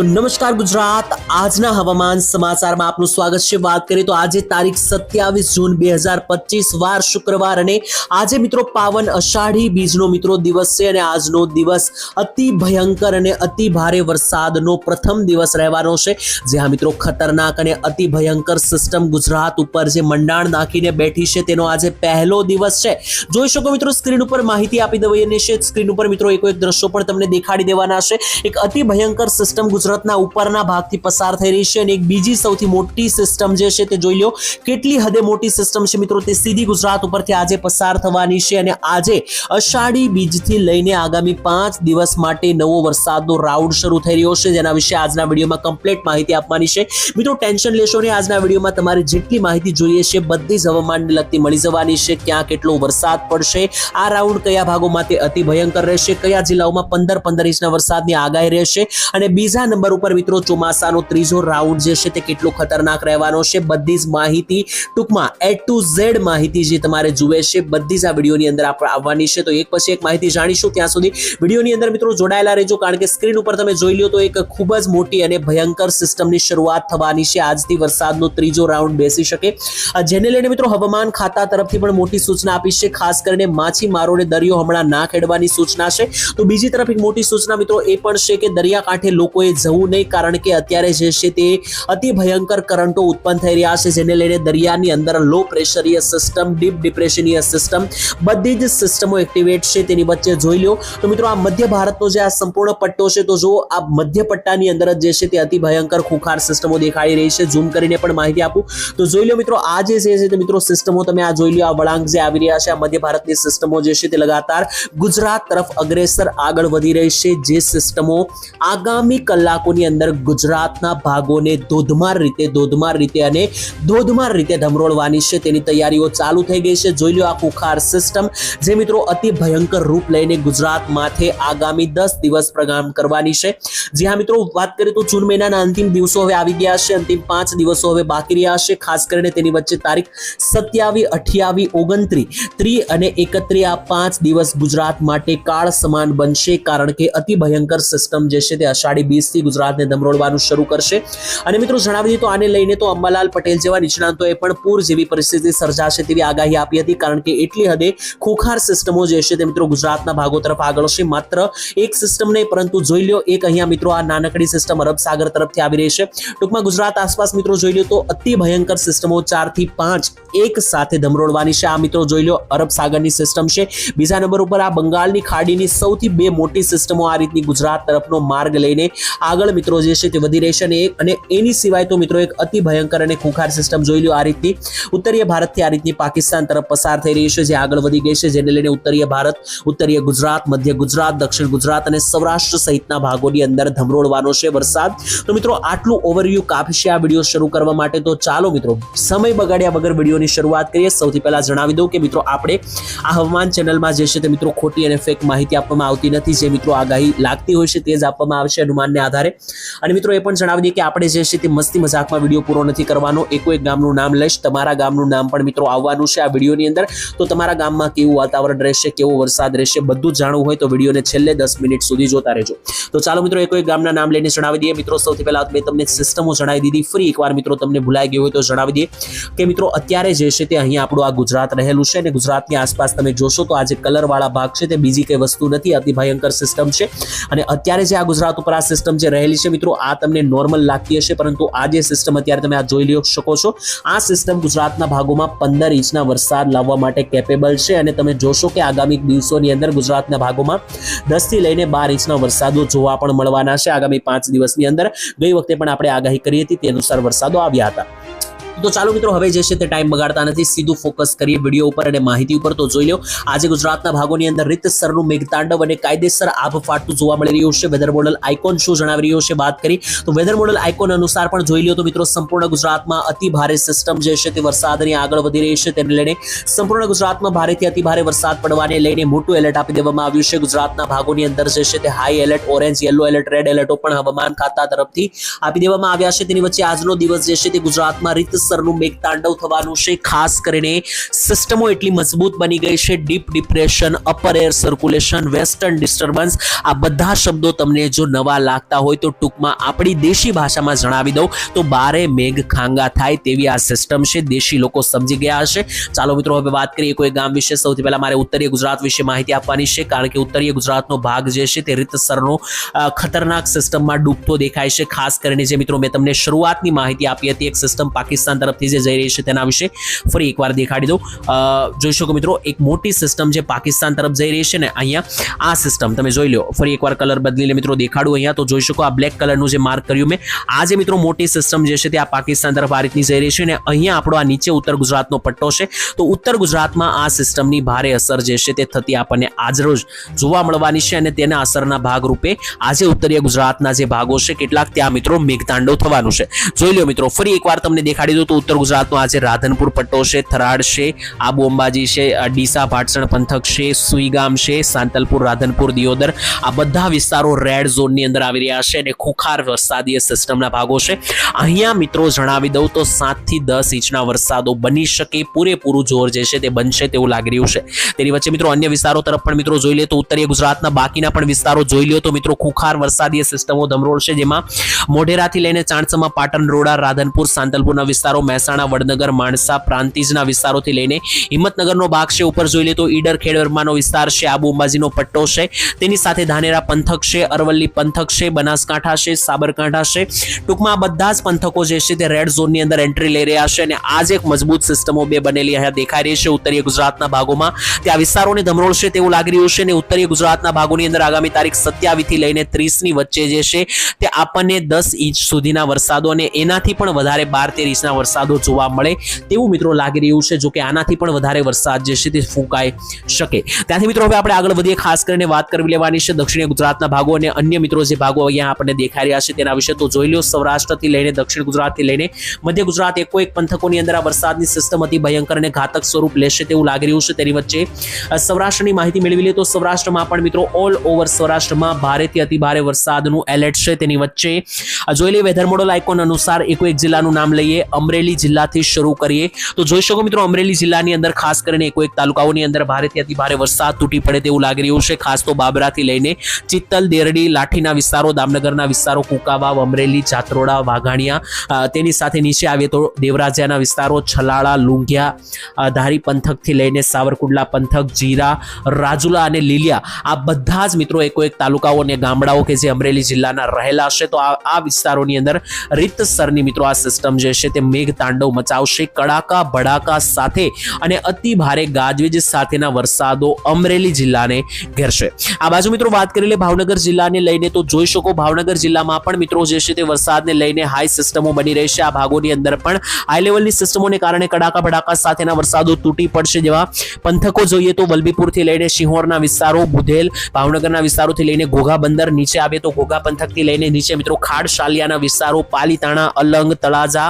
તો નમસ્કાર ગુજરાત. આજના હવામાન સમાચારમાં આપનું સ્વાગત છે. વાત કરીએ તો આજે તારીખ સત્યાવીસ જૂન બે હજાર પચીસ, વાર શુક્રવાર અને આજે મિત્રો પાવન અષાઢી બીજનો મિત્રો દિવસ છે અને આજનો દિવસ અતિ ભયંકર અને અતિ ભારે વરસાદનો પ્રથમ દિવસ રહેવાનો છે. જે હા મિત્રો ખતરનાક અને અતિ ભયંકર સિસ્ટમ ગુજરાત ઉપર જે મંડાણ નાખીને બેઠી છે તેનો આજે પહેલો દિવસ છે. જોઈ શકો મિત્રો સ્ક્રીન ઉપર માહિતી આપી દઈએ. છે સ્ક્રીન ઉપર મિત્રો એક એક દ્રશ્યો પણ તમને દેખાડી દેવાના છે. એક અતિ ભયંકર સિસ્ટમ ગુજરાતના ઉપરના ભાગથી પસાર થઈ રહી છે અને એક બીજી સૌથી મોટી સિસ્ટમ જે છે તે જોઈ લો, કેટલી હદે મોટી સિસ્ટમ છે મિત્રો તે સીધી ગુજરાત ઉપરથી આજે પસાર થવાની છે અને આજે અષાઢી બીજથી લઈને આગામી પાંચ દિવસ માટે નવો વરસાદનો રાઉન્ડ શરૂ થઈ રહ્યો છે. જેના વિશે આજના વિડીયોમાં કમ્પ્લીટ માહિતી આપવાની છે. મિત્રો ટેન્શન લેશો ને આજના વિડીયોમાં તમારે જેટલી માહિતી જોઈએ છે બધી જ હવામાનને લગતી મળી જવાની છે. ક્યાં કેટલો વરસાદ પડશે, આ રાઉન્ડ કયા ભાગોમાં તે અતિ ભયંકર રહેશે, કયા જિલ્લાઓમાં પંદર પંદર ઇંચના વરસાદની આગાહી રહેશે અને બીજા ઉપર મિત્રો ચોમાસાનો ત્રીજો રાઉન્ડ જે છે તે કેટલો ખતરનાક રહેવાનો છે બધી જ માહિતી ટૂંકમાં એ ટુ ઝેડ માહિતી જે તમારે જુએ છે બધી જ આ વિડીયોની અંદર આપણે આવવાની છે. તો એક પછી એક માહિતી જાણીશું ત્યાં સુધી. વિડીયોની અંદર મિત્રો જોડાયેલા રહેજો કારણ કે સ્ક્રીન ઉપર તમે જોઈ લો તો એક ખૂબ જ મોટી અને ભયંકર સિસ્ટમની શરૂઆત થવાની છે. આજથી વરસાદનો ત્રીજો રાઉન્ડ બેસી શકે. જેને લઈને મિત્રો હવામાન ખાતા તરફથી પણ મોટી સૂચના આપી છે. ખાસ કરીને માછીમારોને દરિયો હમણાં ના ખેડવાની સૂચના છે. તો બીજી તરફ એક મોટી સૂચના મિત્રો એ પણ છે કે દરિયાકાંઠે લોકોએ જવું નહીં કારણ કે અત્યારે જે છે તે અતિ ભયંકર કરંટો ઉત્પન્ન થઈ રહ્યા છે, જેને લઈને દરિયાની અંદર લો પ્રેશરીય સિસ્ટમ ડીપ ડિપ્રેશનીય સિસ્ટમ બધી જ સિસ્ટમો એક્ટિવેટ છે, તેની વચ્ચે જોઈ લો તો મિત્રો, આ મધ્ય ભારતનો જે આ સંપૂર્ણ પટ્ટો છે, તો જો આ મધ્ય પટ્ટાની અંદર જ જે છે તે અતિ ભયંકર ખુખાર સિસ્ટમો દેખાઈ રહી છે. ઝૂમ કરીને પણ માહિતી આપું. તો જોઈ લો મિત્રો, આ જે છે તે મિત્રો સિસ્ટમો તમે આ જોઈ લો આ વળાંક જે આવી રહ્યા છે, આ મધ્ય ભારતની સિસ્ટમો જે છે તે લગાતાર ગુજરાત તરફ અગ્રેસર આગળ વધી રહી છે. જે સિસ્ટમો આગામી કલાકોની અંદર ગુજરાતના ભાગોને ધોધમાર રીતે ધોધમાર રીતે અને ધોધમાર રીતે ધમરોળવાની છે. તેની તૈયારીઓ ચાલુ થઈ ગઈ છે. જોઈ લો આ ખુખાર સિસ્ટમ જે મિત્રો અતિ ભયંકર રૂપ લઈને ગુજરાત માથે આગામી દસ દિવસ પ્રગામ કરવાની છે. જી હા મિત્રો, વાત કરીએ તો જૂન મહિનાના અંતિમ દિવસો હવે આવી ગયા છે. અંતિમ પાંચ દિવસો હવે બાકી રહ્યા છે. ખાસ કરીને તેની વચ્ચે તારીખ સત્યાવી, અઠ્યાવી, ઓગણત્રી, ત્રી અને એકત્રી આ પાંચ દિવસ ગુજરાત માટે કાળ સમાન બનશે. કારણ કે અતિ ભયંકર સિસ્ટમ જે છે તે અષાઢી બીજથી ગુજરાતને ધમરોળવાનું શરૂ કરશે. અને મિત્રો જણાવી દઈએ તો આને લઈને તો અંબાલાલ પટેલ જેવા નિષ્ણાંતોએ પણ પૂર જેવી પરિસ્થિતિ સર્જાશે તેવી આગાહી આપી હતી, કારણ કે એટલી હદે ખોખાર સિસ્ટમો જે છે તે મિત્રો ગુજરાતના ભાગો તરફ આગળ છે માત્ર એક સિસ્ટમ નહીં, પરંતુ જોઈ લો એક અહીંયા મિત્રો આ નાનકડી સિસ્ટમ અરબ સાગર તરફથી આવી રહી છે. ટૂંકમાં ગુજરાત આસપાસ મિત્રો જોઈ લો તો અતિ ભયંકર સિસ્ટમો ચારથી પાંચ એક સાથે ધમરોડવાની છે. આ મિત્રો જોઈ લો અરબ સાગરની સિસ્ટમ છે. બીજા નંબર ઉપર આ બંગાળની ખાડીની સૌથી બે મોટી સિસ્ટમો આ રીતની ગુજરાત તરફનો માર્ગ લઈને આગળ મિત્રો જે છે તે વધી રહેશે અને અને એની સિવાય તો મિત્રો એક અતિ ભયંકર અને ખુખાર સિસ્ટમ જોઈ લો આ રીતની. ઉત્તરીય ભારતથી આ રીતની પાકિસ્તાન તરફ પસાર થઈ રહી છે, જે આગળ વધી ગઈ છે, જેને લઈને ઉત્તરીય ભારત, ઉત્તરીય ગુજરાત, મધ્ય ગુજરાત, દક્ષિણ ગુજરાત અને સૌરાષ્ટ્ર સહિતના ભાગોની અંદર ધમરોળવાનો છે વરસાદ. તો મિત્રો આટલું ઓવરવ્યૂ કાપશે આ વીડિયો શરૂ કરવા માટે. તો ચાલો મિત્રો, સમય બગાડ્યા વગર વિડીયોની શરૂઆત કરીએ. સૌથી પહેલા જણાવી દઉં કે મિત્રો આપણે આ હવામાન ચેનલમાં જે છે તે મિત્રો ખોટી અને ફેક માહિતી આપવામાં આવતી નથી. જે મિત્રો આગાહી લાગતી હોય છે તે જ આપવામાં આવશે. અનુમાનને આધારે અને મિત્રો, એ પણ જણાવી દઈએ કે આપણે જે છે તે મસ્તી મજાકમાં વીડિયો પૂરો નથી કરવાનો. એકો એક ગામનું નામ લઈશ. તમારા ગામનું નામ પણ મિત્રો આવવાનું છે આ વિડીયોની અંદર. તો તમારા ગામમાં કેવું વાતાવરણ રહેશે, કેવો વરસાદ રહેશે, બધું જાણવું હોય તો વિડીયોને છેલ્લે દસ મિનિટ સુધી જોતા રહેજો. તો ચાલો મિત્રો એકો એક ગામના નામ લઈને જણાવી દઈએ. મિત્રો, સૌથી પહેલા મેં તમને સિસ્ટમો જણાવી દીધી. ફરી એકવાર મિત્રો, તમને ભૂલાઈ ગયું હોય તો જણાવી દઈએ. કે મિત્રો, અત્યારે જે છે તે અહીંયા આપણું આ ગુજરાત રહેલું છે અને ગુજરાતની આસપાસ તમે જોશો તો આ જે કલરવાળા ભાગ છે તે બીજી કઈ વસ્તુ નથી. અતિ ભયંકર સિસ્ટમ છે. અને અત્યારે જે આ ગુજરાત ઉપર આ સિસ્ટમ જે રહેલી છે. મિત્રો, આ તમને નોર્મલ લાગતી હશે, પરંતુ આ જે સિસ્ટમ અત્યારે તમે આ જોઈ શકો છો. આ સિસ્ટમ ગુજરાતના ભાગોમાં પંદર ઇંચના વરસાદ લાવવા માટે કેપેબલ છે અને તમે જોશો કે આગામી દિવસોની અંદર ગુજરાતના ભાગોમાં દસથી લઈને બાર ઇંચના વરસાદો જોવા પણ મળવાના છે. આગામી પાંચ દિવસની અંદર ગઈ વખતે પણ આપણે આગાહી કરી હતી, તે અનુસાર વરસાદો આવ્યા હતા. તો ચાલો મિત્રો, હવે જે છે તે ટાઈમ બગાડતા નથી. સીધું ફોકસ કરીએ વીડિયો ઉપર અને માહિતી ઉપર. તો જોઈ લો આજે ગુજરાતના ભાગોની અંદર રીતસરનું મેઘતાંડવ અને કાયદેસર આભ ફાટતું જોવા મળી રહ્યું છે. વેધર મોડલ આઇકોન શું જણાવી રહ્યો છે વાત કરી. તો વેધર મોડલ આઇકોન અનુસાર પણ જોઈ લો તો મિત્રો, સંપૂર્ણ ગુજરાતમાં અતિ ભારે સિસ્ટમ જે છે તે વરસાદની આગળ વધી રહી છે. તેને લઈને સંપૂર્ણ ગુજરાતમાં ભારેથી અતિ ભારે વરસાદ પડવાને લઈને મોટું એલર્ટ આપી દેવામાં આવ્યું છે. ગુજરાતના ભાગોની અંદર જે છે તે high alert orange yellow alert red એલર્ટો પણ હવામાન ખાતા તરફથી આપી દેવામાં આવ્યા છે. તેની વચ્ચે આજનો દિવસ જે છે તે ગુજરાતમાં રીતસર રીતસરનું મેઘતાંડવ થવાનું છે. ખાસ કરીને સિસ્ટમો એટલી મજબૂત બની ગઈ છે. Deep depression upper air circulation western disturbance આ બધા શબ્દો તમને જો નવા લાગતા હોય તો ટૂંકમાં આપણી દેશી ભાષામાં જણાવી દઉં. તો બારે મેઘ ખાંગા થાય તેવી આ સિસ્ટમ છે. દેશી લોકો સમજી ગયા હશે. ચાલો મિત્રો, હવે વાત કરીએ કોઈ ગામ વિશે. સૌથી પહેલા મારે ઉત્તરીય ગુજરાત વિશે માહિતી આપવાની છે, કારણ કે ઉત્તરીય ગુજરાતનો ભાગ જે છે તે રીતસરનો ખતરનાક સિસ્ટમમાં ડૂબતો દેખાય છે. ખાસ કરીને જે મિત્રો મેં તમને શરૂઆતની માહિતી આપી હતી, એક સિસ્ટમ પાકિસ્તાન તરફથી જે જઈ રહી છે તેના વિશે ફરી એકવાર દેખાડી દઉં. જોઈ શકો મિત્રો, એક મોટી સિસ્ટમ જે પાકિસ્તાન તરફ જઈ રહી છે ને, અહીંયા આ સિસ્ટમ તમે જોઈ લો ફરી એકવાર કલર બદલીને મિત્રો, દેખાડું અહીંયા. તો જોઈ શકો આ બ્લેક કલરનું જે માર્ક કર્યું મેં. આ જે મિત્રો મોટી સિસ્ટમ જે છે તે આ પાકિસ્તાન તરફ આ રીતની જઈ રહી છે ને, અહીંયા આપણો આ નીચે ઉત્તર ગુજરાતનો પટ્ટો છે. તો ઉત્તર ગુજરાતમાં આ સિસ્ટમની ભારે અસર જે છે તે થતી આપણને આજરોજ જોવા મળવાની છે અને તેના અસરના ભાગરૂપે આજે ઉત્તરીય ગુજરાતના જે ભાગો છે, કેટલાક ત્યાં મિત્રો મેઘતાંડવ થવાનું છે. જોઈ લો મિત્રો, ફરી એકવાર તમને દેખાડી દઉં તો ઉત્તર ગુજરાતનો આજે રાધનપુર પટ્ટો છે, થરાડ છે આબુ અંબાજી છે ડીસા ભાટસણ પંથક છે, સુઈગામ છે, સાંતલપુર, રાધનપુર, દિયોદર. આ બધા વિસ્તારો રેડ ઝોનની અંદર આવી રહ્યા છે અને ખુખાર વરસાદીય સિસ્ટમના ભાગો છે. અહીંયા મિત્રો જણાવી દઉં તો સાતથી દસ ઇંચના વરસાદો બની શકે, પૂરેપૂરું જોર જે છે તે બનશે તેવું લાગી રહ્યું છે. તેની વચ્ચે મિત્રો અન્ય વિસ્તારો તરફ પણ મિત્રો જોઈ લે તો ઉત્તરીય ગુજરાતના બાકીના પણ વિસ્તારો જોઈ લ્યો તો મિત્રો ખુખાર વરસાદીય સિસ્ટમો ધમરોળશે, જેમાં મોઢેરાથી લઈને ચાણસમા પાટણ, રોડા, રાધનપુર, સાંતલપુરના વિસ્તારો મહેસાણા, વડનગર, માણસા પ્રાંતિજના વિસ્તારોથી લઈને હિંમતનગરનો ભાગ છે. ઉપર જોઈ લે તો ઈડર ખેડવર્માનો વિસ્તાર છે, આબુ અંબાજીનો પટ્ટો છે. તેની સાથે ધાનેરા પંથક છે, અરવલ્લી પંથક છે, બનાસકાંઠા છે, સાબરકાંઠા છે. ટૂંકમાં આ બધા જ પંથકો જે છે તે રેડ ઝોનની અંદર એન્ટ્રી લઈ રહ્યા છે અને આ જ એક મજબૂત સિસ્ટમો બે બનેલી અહીંયા દેખાઈ રહી છે ઉત્તરીય ગુજરાતના ભાગોમાં. ત્યાં વિસ્તારોને ધમરોળશે તેવું લાગી રહ્યું છે અને ઉત્તરીય ગુજરાતના ભાગોની અંદર આગામી તારીખ સત્યાવીસથી લઈને ત્રીસની વચ્ચે જે છે તે આપણને દસ ઇંચ સુધીના વરસાદો અને એનાથી પણ વધારે બાર તેર ઇંચના વરસાદો જોવા મળે તેવું મિત્રો લાગી રહ્યું છે જો કે આનાથી પણ વધારે વરસાદ જે છે તે ફૂંકાઈ શકે. ત્યાંથી મિત્રો હવે આપણે આગળ વધીએ, ખાસ કરીને વાત કરવી લેવાની છે દક્ષિણ ગુજરાતના ભાગો અને અન્ય મિત્રો જે ભાગો અહીંયા આપણને દેખાઈ રહ્યા છે તેના વિશે તો જોઈ લો સૌરાષ્ટ્રથી લઈને દક્ષિણ ગુજરાતથી લઈને મધ્ય ગુજરાત એકો એક પંથકોની અંદર આ વરસાદની સિસ્ટમ અતિ ભયંકર અને ઘાતક સ્વરૂપ લેશે તેવું લાગી રહ્યું છે તેની વચ્ચે. સૌરાષ્ટ્રની માહિતી મેળવી લઈએ તો સૌરાષ્ટ્રમાં પણ મિત્રો ઓલ ઓવર સૌરાષ્ટ્રમાં ભારેથી અતિ ભારે વરસાદનું એલર્ટ છે તેની વચ્ચે. જોઈ લઈએ વેધર મોડલ આઇકોન અનુસાર એકો એક જિલ્લાનું નામ લઈએ અમરેલી જિલ્લાથી શરૂ કરીએ. તો જોઈ શકો મિત્રો, અમરેલી જિલ્લાની અંદર ખાસ કરીને એકો એક તાલુકાઓની અંદર ભારેથી અતિ ભારે વરસાદ તૂટી પડે તેવું લાગી રહ્યું છે. ખાસ તો બાબરાથી લઈને ચિત્તલ, દેરડી, લાઠીના વિસ્તારો, દામનગરના વિસ્તારો, કુકાવાવ, અમરેલી, જાત્રોડા, વાઘાણિયા તેની સાથે નીચે આવીએ તો દેવરાજાના વિસ્તારો, છલાળા લુંઘિયા ધારી પંથકથી લઈને સાવરકુંડલા પંથક, જીરા, રાજુલા અને લીલિયા આ બધા જ મિત્રો એકો એક તાલુકાઓ અને ગામડાઓ કે જે અમરેલી જિલ્લાના રહેલા છે. તો આ વિસ્તારોની અંદર રીતસરની મિત્રો આ સિસ્ટમ જે છે તે મેઘ મચાવશે, કડાકા ભડાકા સાથે અને અતિ ભારે ગાજવીજ સાથેના વરસાદો અમરેલી જિલ્લાને ઘેરશે. આ બાજુ મિત્રો વાત કરી લે ભાવનગર જિલ્લાને લઈને તો જોઈ શકો ભાવનગર જિલ્લામાં પણ મિત્રો જે છે તે વરસાદને લઈને હાઈ સિસ્ટમો બની રહી છે. આ ભાગોની અંદર પણ હાઈ લેવલની સિસ્ટમોને કારણે કડાકા ભડાકા સાથેના વરસાદો તૂટી પડશે જેવા પંથકો જોઈએ તો વલભીપુરથી લઈને સિંહોરના વિસ્તારો, બુધેલ, ભાવનગરના વિસ્તારોથી લઈને ઘોઘા બંદર નીચે આવે તો ઘોઘા પંથકથી લઈને નીચે મિત્રો ખાડ શાલિયાના વિસ્તારો, પાલીતાણા, અલંગ, તળાજા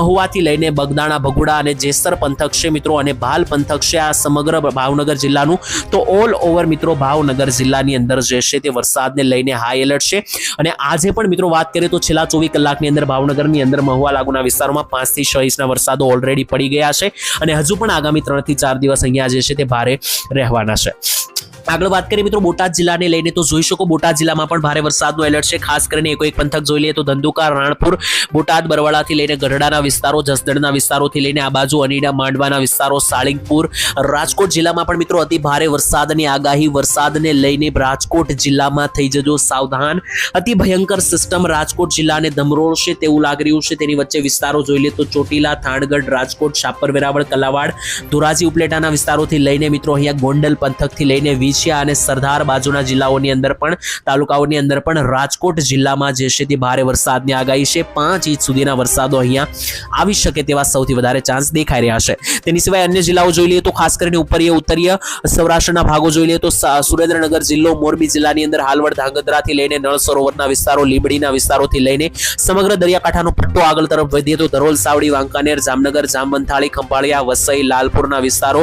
મહુવાથી લઈને બગદાણા, ભગુડા અને જેસર પંથક છે મિત્રો અને ભાલ પંથક છે આ સમગ્ર ભાવનગર જિલ્લાનું. તો ઓલ ઓવર મિત્રો ભાવનગર જિલ્લાની અંદર જે છે તે વરસાદને લઈને હાઈ એલર્ટ છે. અને આજે પણ મિત્રો વાત કરીએ તો છેલ્લા ચોવીસ કલાકની અંદર ભાવનગરની અંદર મહુવા લાગુના વિસ્તારોમાં પાંચથી છ ઇંચના વરસાદો ઓલરેડી પડી ગયા છે. અને હજુ પણ આગામી ત્રણથી ચાર દિવસ અહીંયા જે છે તે ભારે રહેવાના છે. આગળ વાત કરીએ મિત્રો બોટાદ જિલ્લાને લઈને તો જોઈ શકો બોટાદ જિલ્લામાં પણ ભારે વરસાદનું એલર્ટ છે. ખાસ કરીને એકો પંથક જોઈ લઈએ તો ધંધુકા, રાણપુર, બોટાદ બરવાડાથી લઈને ગઢડાના વિસ્તારો, જસદણના વિસ્તારોથી લઈને આ બાજુ અનીડા, માંડવાના વિસ્તારો, સાળીંગપુર, રાજકોટ જિલ્લામાં પણ મિત્રો અતિ ભારે વરસાદની આગાહી. વરસાદને લઈને રાજકોટ જિલ્લામાં થઈ જજો સાવધાન. અતિ ભયંકર સિસ્ટમ રાજકોટ જિલ્લાને ધમરોળશે તેવું લાગી રહ્યું છે. તેની વચ્ચે વિસ્તારો જોઈ લે તો ચોટીલા, થાણગઢ, રાજકોટ શાપર વેરાવળ, કલાવાડ, ધોરાજી ઉપલેટાના વિસ્તારોથી લઈને મિત્રો અહીંયા ગોંડલ પંથકથી લઈને વિછિયા અને સરદાર બાજુના જિલ્લાઓની અંદર પણ, તાલુકાઓની અંદર પણ રાજકોટ જિલ્લામાં જે છે તે ભારે વરસાદની આગાહી છે. પાંચ ઇંચ સુધીના વરસાદો અહીંયા આવી શકે તેવા સૌથી વધારે ચાન્સ દેખાઈ રહ્યા છે. તેની સિવાય અન્ય જિલ્લાઓ જોઈ લઈએ તો ખાસ કરીને ઉપરીય, ઉત્તરીય સૌરાષ્ટ્રના ભાગો જોઈ લઈએ તો સુરેન્દ્રનગર જિલ્લો, મોરબી જિલ્લાની અંદર હાલવડ ધાંગધ્રાથી લઈને નળ સરોવરના વિસ્તારો, લીબડીના વિસ્તારોથી લઈને સમગ્ર દરિયાકાંઠાનો પટ્ટો આગળ તરફ વધીએ તો ધરોલ, સાવડી, વાંકાનેર, જામનગર જામવંથાળી ખંભાળિયા, વસઈ, લાલપુરના વિસ્તારો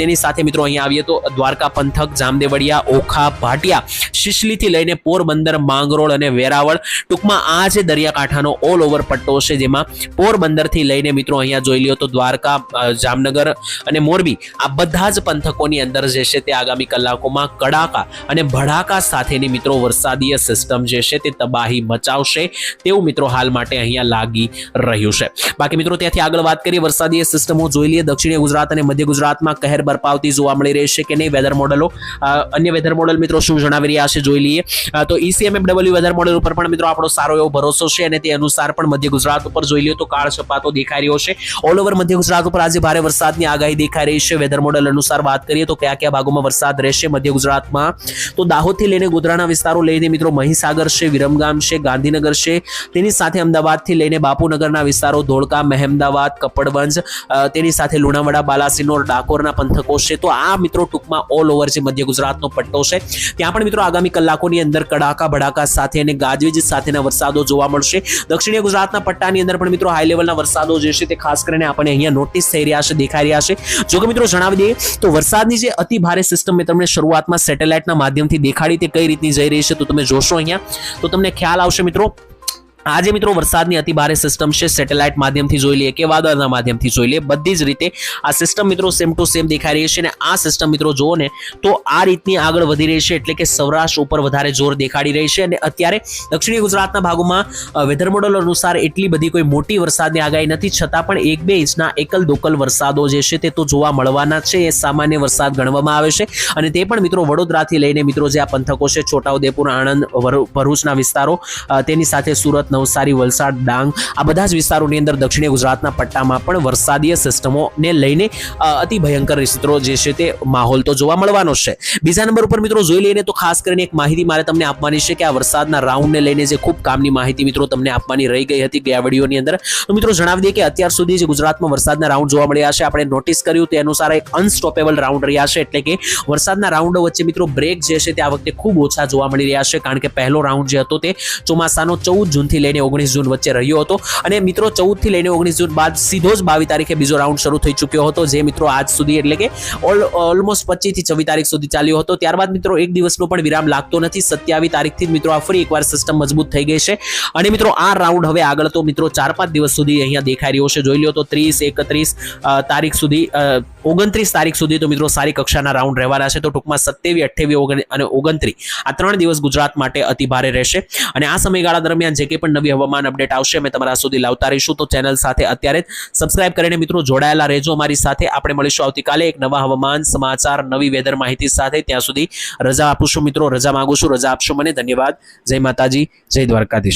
તેની સાથે મિત્રો અહીંયા આવીએ તો દ્વારકા પંથક જામદેવડિયા, ઓખા, ભાટિયા, શિશલીથી લઈને પોરબંદર, માંગરોળ અને વેરાવળ, ટૂંકમાં આ જે દરિયાકાંઠાનો ઓલ ઓવર પટ્ટો છે જેમાં પોરબંદરથી લઈને મિત્રો અહીંયા જોઈ લ્યો તો દ્વારકા જામનગર અને મોરબી, આ બધા જ પંથકોની અંદર જે છે તે આગામી કલાકોમાં કડાકા અને ભડાકા સાથેની મિત્રો વરસાદીય સિસ્ટમ જે છે તે તબાહી મચાવશે તેવું મિત્રો હાલ માટે અહીંયા લાગી રહ્યું છે. બાકી મિત્રો ત્યાંથી આગળ વાત કરીએ, વરસાદીય સિસ્ટમો જોઈ લઈએ, દક્ષિણ ગુજરાત અને મધ્ય ગુજરાતમાં કહેર બરપાવતી જોવા મળી રહી છે કે નહીં વેધર મોડલો અન્ય વેધર મોડલ મિત્રો શું જણાવી રહ્યા છે જોઈ લઈએ. તો ઈસીએમએમડબલ્યુ વેધર મોડલ ઉપર પણ મિત્રો આપણો સારો એવો ભરોસો છે અને તે અનુસાર પણ મધ્ય ગુજરાત ઉપર જોઈ લઈએ તો કાળ છપાતો દેખાઈ રહ્યો છે. ઓલ ઓવર મધ્ય ગુજરાત ઉપર આજે ભારે વરસાદની આગાહી દેખાઈ રહી છે. વેધર મોડલ અનુસાર વાત કરીએ તો કયા કયા ભાગોમાં વરસાદ રહેશે મધ્ય ગુજરાતમાં? તો દાહોદથી લઈને ગોધરાના વિસ્તારો લઈને મિત્રો મહીસાગર છે, વિરમગામ છે, ગાંધીનગર છે. તેની સાથે અમદાવાદથી લઈને બાપુનગરના વિસ્તારો ધોળકા, મહેમદાવાદ, કપડવંજ તેની સાથે લુણાવાડા, બાલાસિનોર, ડાકોરના પંથકો છે. તો આ મિત્રો ટૂંકમાં ઓલ ઓવર જે મધ્ય ગુજરાતનો પટ્ટો છે. ત્યાં પણ મિત્રો આગામી કલાકોની અંદર કડાકા ભડાકા સાથે અને ગાજવીજ સાથેના વરસાદો જોવા મળશે. દક્ષિણીય ગુજરાતના પટ્ટાની અંદર પણ મિત્રો હાઈ લેવલના વરસાદો જે છે તે ખાસ કરીને આપણને અહીંયા નોટિસ થઈ રહ્યા છે, દેખાઈ રહ્યા છે. જો કે મિત્રો જણાવી દઈએ, તો વરસાદની જે અતિ ભારે સિસ્ટમ મેં તમને શરૂઆતમાં સેટેલાઇટના માધ્યમથી દેખાડી તે કઈ રીતની જઈ રહી છે, તો તમે જોશો અહીંયા. તો તમને ખ્યાલ આવશે મિત્રો આજે મિત્રો વરસાદની અતિ ભારે સિસ્ટમ છે. સેટેલાઇટ માધ્યમથી જોઈ લઈએ કે વાદળના માધ્યમથી જોઈ લઈએ. બધી જ રીતે આ સિસ્ટમ મિત્રો સેમ ટુ સેમ દેખાઈ રહી છે અને આ સિસ્ટમ મિત્રો જુઓ ને તો આ રીતની આગળ વધી રહી છે એટલે કે સૌરાષ્ટ્ર ઉપર વધારે જોર દેખાડી રહી છે અને અત્યારે દક્ષિણી ગુજરાતના ભાગોમાં વેધર મોડલ અનુસાર એટલી બધી કોઈ મોટી વરસાદની આગાહી નથી. છતાં પણ એક બે ઇંચના એકલ દોકલ વરસાદો જે છે તે તો જોવા મળવાના છે. એ સામાન્ય વરસાદ ગણવામાં આવે છે. અને તે પણ મિત્રો વડોદરાથી લઈને મિત્રો જે આ પંથકો છે, છોટાઉદેપુર, આણંદ ભરૂચના વિસ્તારો તેની સાથે સુરત નવસારી, વલસાડ, ડાંગ આ બધા જ વિસ્તારોની અંદર દક્ષિણ ગુજરાતના પટ્ટામાં પણ વરસાદીય સિસ્ટમોને લઈને અતિ ભયંકર વિચિત્રો જે છે તે માહોલ તો જોવા મળવાનો છે. બીજા નંબર ઉપર મિત્રો જોઈ લઈને તો ખાસ કરીને એક માહિતી મારે તમને આપવાની છે કે આ વરસાદના રાઉન્ડને લઈને જે ખૂબ કામની માહિતી મિત્રો તમને આપવાની રહી ગઈ હતી ગયા વિડીયોની અંદર. તો મિત્રો જણાવી દઈએ કે અત્યાર સુધી જે ગુજરાતમાં વરસાદના રાઉન્ડ જોવા મળ્યા છે, આપણે નોટિસ કર્યું તે અનુસાર એક અનસ્ટોપેબલ રાઉન્ડ રહ્યા છે, એટલે કે વરસાદના રાઉન્ડો વચ્ચે મિત્રો બ્રેક જે છે તે આ વખતે ખૂબ ઓછા જોવા મળી રહ્યા છે, કારણ કે પહેલો રાઉન્ડ જે હતો તે ચોમાસાનો ચૌદ જૂનથી લઈને ઓગણીસ જૂન વચ્ચે રહ્યો હતો. અને મિત્રો ચૌદથી લઈને ઓગણીસ જૂન બાદ સીધો જ બાવીસ તારીખે બીજો રાઉન્ડ શરૂ થઈ ચૂક્યો હતો. જે મિત્રો આજ સુધી એટલે કે ઓલમોસ્ટ પચીસથી છવ્વીસ તારીખ સુધી ચાલ્યો હતો. ત્યારબાદ મિત્રો, એક દિવસનો પણ વિરામ લાગતો નથી. સત્યાવીસ તારીખથી મિત્રો આ ફરી એકવાર સિસ્ટમ મજબૂત થઈ ગઈ છે. અને મિત્રો, આ રાઉન્ડ હવે આગળ તો મિત્રો ચાર પાંચ દિવસ સુધી અહીંયા દેખાઈ રહ્યો છે. જોઈ લો તો ત્રીસ, એકત્રીસ તારીખ સુધી ઓગણત્રીસ તારીખ સુધી તો મિત્રો સારી કક્ષાના રાઉન્ડ રહેવાના છે. તો ટૂંકમાં સત્યાવી અઠ્યાવી અને ઓગણત્રીસ આ ત્રણ દિવસ ગુજરાત માટે અતિ ભારે રહેશે. અને આ સમયગાળા દરમિયાન જે કંઈ પણ નવી હવામાન અપડેટ આવશે, અમે તમારા સુધી લાવતા રહીશું. તો ચેનલ સાથે અત્યારે જ સબસ્ક્રાઇબ કરીને મિત્રો જોડાયેલા રહેજો. અમારી સાથે આપણે મળીશું આવતીકાલે એક નવા હવામાન સમાચાર, નવી વેધર માહિતી સાથે. ત્યાં સુધી રજા આપું છું મિત્રો. રજા માંગુ છું. રજા આપશો મને. ધન્યવાદ. જય માતાજી. જય દ્વારકાધીશ.